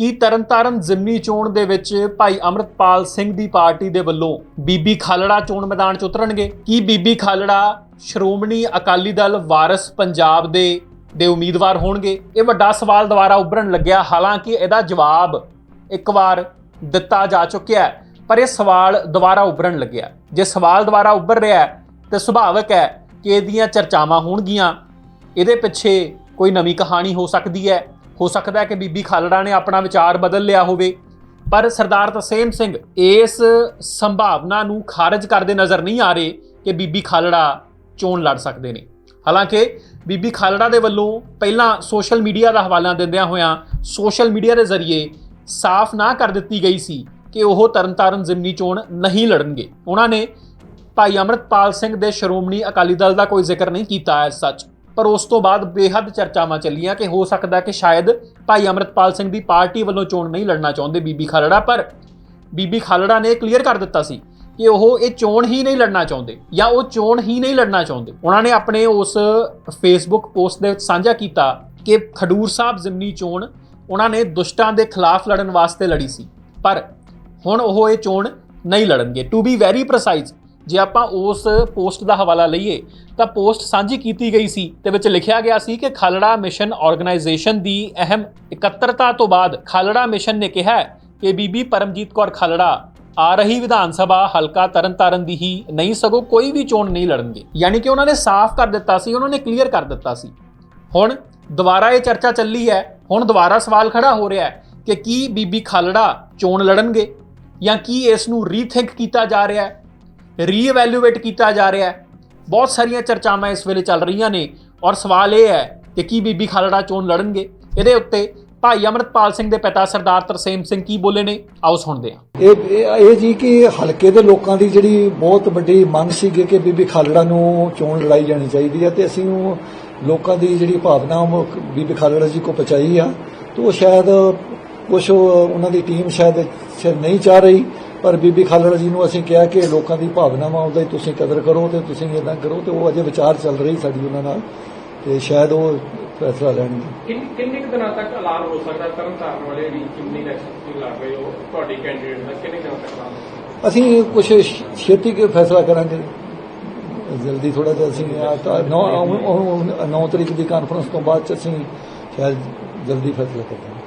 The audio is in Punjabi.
ਕੀ ਤਰਨਤਾਰਨ ਜ਼ਿਮਨੀ ਚੋਣ ਦੇ ਵਿੱਚ ਭਾਈ ਅਮਰਤਪਾਲ ਸਿੰਘ ਦੀ ਪਾਰਟੀ ਦੇ ਵੱਲੋਂ ਬੀਬੀ ਖਾਲੜਾ ਚੋਣ ਮੈਦਾਨ 'ਚ ਉਤਰਨਗੇ? ਕੀ ਬੀਬੀ ਖਾਲੜਾ ਸ਼੍ਰੋਮਣੀ ਅਕਾਲੀ ਦਲ ਵਾਰਿਸ ਪੰਜਾਬ ਦੇ ਦੇ ਉਮੀਦਵਾਰ ਹੋਣਗੇ? ਇਹ ਵੱਡਾ ਸਵਾਲ ਦੁਬਾਰਾ ਉੱਭਰਨ ਲੱਗਿਆ। ਹਾਲਾਂਕਿ ਇਹਦਾ ਜਵਾਬ ਇੱਕ ਵਾਰ ਦਿੱਤਾ ਜਾ ਚੁੱਕਿਆ ਹੈ, ਪਰ ਇਹ ਸਵਾਲ ਦੁਬਾਰਾ ਉੱਭਰਨ ਲੱਗਿਆ। ਜੇ ਸਵਾਲ ਦੁਬਾਰਾ ਉੱਭਰ ਰਿਹਾ ਹੈ, ਤੇ ਸੁਭਾਵਿਕ ਹੈ ਕਿ ਇਹਦੀਆਂ ਚਰਚਾਵਾਂ ਹੋਣਗੀਆਂ। ਇਹਦੇ ਪਿੱਛੇ ਕੋਈ ਨਵੀਂ ਕਹਾਣੀ ਹੋ ਸਕਦੀ ਹੈ। ਹੋ ਸਕਦਾ ਹੈ ਕਿ ਬੀਬੀ ਖਾਲੜਾ ਨੇ ਆਪਣਾ ਵਿਚਾਰ ਬਦਲ ਲਿਆ ਹੋਵੇ। ਪਰ ਸਰਦਾਰ ਤਸੇਮ ਸਿੰਘ, ਇਸ ਸੰਭਾਵਨਾ ਨੂੰ ਖਾਰਜ ਕਰਦੇ ਨਜ਼ਰ ਨਹੀਂ ਆ ਰਹੇ ਕਿ ਬੀਬੀ ਖਾਲੜਾ ਚੋਣ ਲੜ ਸਕਦੇ ਨੇ। ਹਾਲਾਂਕਿ ਬੀਬੀ ਖਾਲੜਾ ਦੇ ਵੱਲੋਂ ਪਹਿਲਾਂ ਸੋਸ਼ਲ ਮੀਡੀਆ ਦਾ ਹਵਾਲਾ ਦਿੰਦਿਆਂ ਹੋਇਆਂ ਸੋਸ਼ਲ ਮੀਡੀਆ ਦੇ ਜ਼ਰੀਏ ਸਾਫ਼ ਨਾ ਕਰ ਦਿੱਤੀ ਗਈ ਸੀ ਕਿ ਉਹ ਤਰਨਤਾਰਨ ਜ਼ਿਮਨੀ ਚੋਣ ਨਹੀਂ ਲੜਨਗੇ। ਉਹਨਾਂ ਨੇ ਭਾਈ ਅਮਰਤਪਾਲ ਸਿੰਘ ਦੇ ਸ਼੍ਰੋਮਣੀ ਅਕਾਲੀ ਦਲ ਦਾ ਕੋਈ ਜ਼ਿਕਰ ਨਹੀਂ ਕੀਤਾ ਹੈ ਸੱਚ। ਪਰ ਉਸ ਤੋਂ ਬਾਅਦ ਬੇਹੱਦ ਚਰਚਾਵਾਂ ਚੱਲੀਆਂ ਕਿ ਹੋ ਸਕਦਾ ਕਿ ਸ਼ਾਇਦ ਭਾਈ ਅਮਰਤਪਾਲ ਸਿੰਘ ਦੀ ਪਾਰਟੀ ਵੱਲੋਂ ਚੋਣ ਨਹੀਂ ਲੜਨਾ ਚਾਹੁੰਦੇ ਬੀਬੀ ਖਾਲੜਾ, ਪਰ ਬੀਬੀ ਖਾਲੜਾ ਨੇ ਕਲੀਅਰ ਕਰ ਦਿੱਤਾ ਸੀ ਕਿ ਉਹ ਇਹ ਚੋਣ ਹੀ ਨਹੀਂ ਲੜਨਾ ਚਾਹੁੰਦੇ ਜਾਂ ਉਹ ਚੋਣ ਹੀ ਨਹੀਂ ਲੜਨਾ ਚਾਹੁੰਦੇ। ਉਹਨਾਂ ਨੇ ਆਪਣੇ ਉਸ ਫੇਸਬੁੱਕ ਪੋਸਟ ਦੇ ਵਿੱਚ ਸਾਂਝਾ ਕੀਤਾ ਕਿ ਖਡੂਰ ਸਾਹਿਬ ਜ਼ਿਮਨੀ ਚੋਣ ਉਹਨਾਂ ਨੇ ਦੁਸ਼ਟਾਂ ਦੇ ਖਿਲਾਫ ਲੜਨ ਵਾਸਤੇ ਲੜੀ ਸੀ, ਪਰ ਹੁਣ ਉਹ ਇਹ ਚੋਣ ਨਹੀਂ ਲੜਨਗੇ। ਟੂ ਬੀ ਵੈਰੀ ਪ੍ਰੀਸਾਈਜ਼ ਜੇ ਆਪਾਂ ਉਸ ਪੋਸਟ ਦਾ ਹਵਾਲਾ ਲਈਏ, ਤਾਂ ਪੋਸਟ ਸਾਂਝੀ ਕੀਤੀ ਗਈ ਸੀ, ਤੇ ਵਿੱਚ ਲਿਖਿਆ ਗਿਆ ਸੀ ਕਿ ਖਾਲੜਾ ਮਿਸ਼ਨ ਆਰਗੇਨਾਈਜੇਸ਼ਨ ਦੀ ਅਹਿਮ ਇਕੱਤਰਤਾ ਤੋਂ ਬਾਅਦ ਖਾਲੜਾ ਮਿਸ਼ਨ ਨੇ ਕਿਹਾ ਕਿ ਬੀਬੀ ਪਰਮਜੀਤ ਕੌਰ ਖਾਲੜਾ ਆ ਰਹੀ ਵਿਧਾਨ ਸਭਾ ਹਲਕਾ ਤਰਨਤਾਰਨ ਦੀ ਹੀ ਨਹੀਂ ਸਗੋਂ ਕੋਈ ਵੀ ਚੋਣ ਨਹੀਂ ਲੜਨਗੇ। ਯਾਨੀ ਕਿ ਉਹਨਾਂ ਨੇ ਸਾਫ਼ ਕਰ ਦਿੱਤਾ ਸੀ, ਉਹਨਾਂ ਨੇ ਕਲੀਅਰ ਕਰ ਦਿੱਤਾ ਸੀ। ਹੁਣ ਦੁਬਾਰਾ ਇਹ ਚਰਚਾ ਚੱਲੀ ਹੈ, ਹੁਣ ਦੁਬਾਰਾ ਸਵਾਲ ਖੜਾ ਹੋ ਰਿਹਾ ਹੈ ਕਿ ਕੀ ਬੀਬੀ ਖਾਲੜਾ ਚੋਣ ਲੜਨਗੇ ਜਾਂ ਕੀ ਇਸ ਨੂੰ ਰੀਥਿੰਕ ਕੀਤਾ ਜਾ ਰਿਹਾ ਹੈ? ਰੀਇਵੈਲੂਏਟ ਕੀਤਾ ਜਾ ਰਿਹਾ ਹੈ। ਬਹੁਤ ਸਾਰੀਆਂ ਚਰਚਾਵਾਂ ਇਸ ਵੇਲੇ ਚੱਲ ਰਹੀਆਂ ਨੇ ਔਰ ਸਵਾਲ ਇਹ ਹੈ ਕਿ ਕੀ ਬੀਬੀ ਖਾਲੜਾ ਚੋਣ ਲੜਨਗੇ? ਇਹਦੇ ਉੱਤੇ ਭਾਈ ਅਮਰਤਪਾਲ ਸਿੰਘ ਦੇ ਪਿਤਾ ਸਰਦਾਰ ਤਰਸੇਮ ਸਿੰਘ ਕੀ ਬੋਲੇ ਨੇ? ਆਓ ਸੁਣਦੇ ਹਾਂ। ਇਹ ਇਹ ਜੀ ਕਿ ਹਲਕੇ ਦੇ ਲੋਕਾਂ ਦੀ ਜਿਹੜੀ ਬਹੁਤ ਵੱਡੀ ਮੰਗ ਸੀਗੀ ਕਿ ਬੀਬੀ ਖਾਲੜਾ ਨੂੰ ਚੋਣ ਲੜਾਈ ਜਾਣੀ ਚਾਹੀਦੀ ਹੈ ਤੇ ਅਸੀਂ ਉਹ ਲੋਕਾਂ ਦੀ ਜਿਹੜੀ ਭਾਵਨਾ ਉਹ ਬੀਬੀ ਖਾਲੜਾ ਜੀ ਕੋ ਪਹੁੰਚਾਈ ਆ। ਤੇ ਉਹ ਸ਼ਾਇਦ ਕੁਛ ਉਹਨਾਂ ਦੀ ਟੀਮ ਸ਼ਾਇਦ ਨਹੀਂ ਚਾਹ ਰਹੀ। ਪਰ ਬੀਬੀ ਖਾਲੜਾ ਜੀ ਨੂੰ ਅਸੀਂ ਕਿਹਾ ਕਿ ਲੋਕਾਂ ਦੀ ਭਾਵਨਾਵਾਂ ਉਹਦਾ ਹੀ ਤੁਸੀਂ ਕਦਰ ਕਰੋ ਤੇ ਤੁਸੀਂ ਇਦਾਂ ਕਰੋ ਤੇ ਉਹ ਅਜੇ ਵਿਚਾਰ ਚੱਲ ਰਹੀ ਸਾਡੀ ਉਹਨਾਂ ਨਾਲ ਤੇ ਸ਼ਾਇਦ ਉਹ ਫੈਸਲਾ ਲੈਣਗੇ। ਕਿੰਨ ਕਿੰਨੇ ਦਿਨਾਂ ਤੱਕ ਐਲਾਨ ਹੋ ਸਕਦਾ ਤਰਨ ਤਾਰਨ ਵਾਲੇ ਵੀ ਜਿੰਨੀ ਇਲੈਕਸ਼ਨ ਲੜ ਰਹੇ ਹੋ ਤੁਹਾਡੀ ਕੈਂਡੀਡੇਟ ਦਾ ਕਿੰਨੇ ਦਿਨਾਂ ਤੱਕ? ਅਸੀਂ ਕੁਝ ਛੇਤੀ ਕੇ ਫੈਸਲਾ ਕਰਾਂਗੇ। ਜਲਦੀ ਥੋੜਾ ਜਿਹਾ ਅਸੀਂ 9 9 ਤਰੀਕ ਦੀ ਕਾਨਫਰੰਸ ਤੋਂ ਬਾਅਦ ਅਸੀਂ ਸ਼ਾਇਦ ਜਲਦੀ ਫੈਸਲਾ ਕਰਾਂਗੇ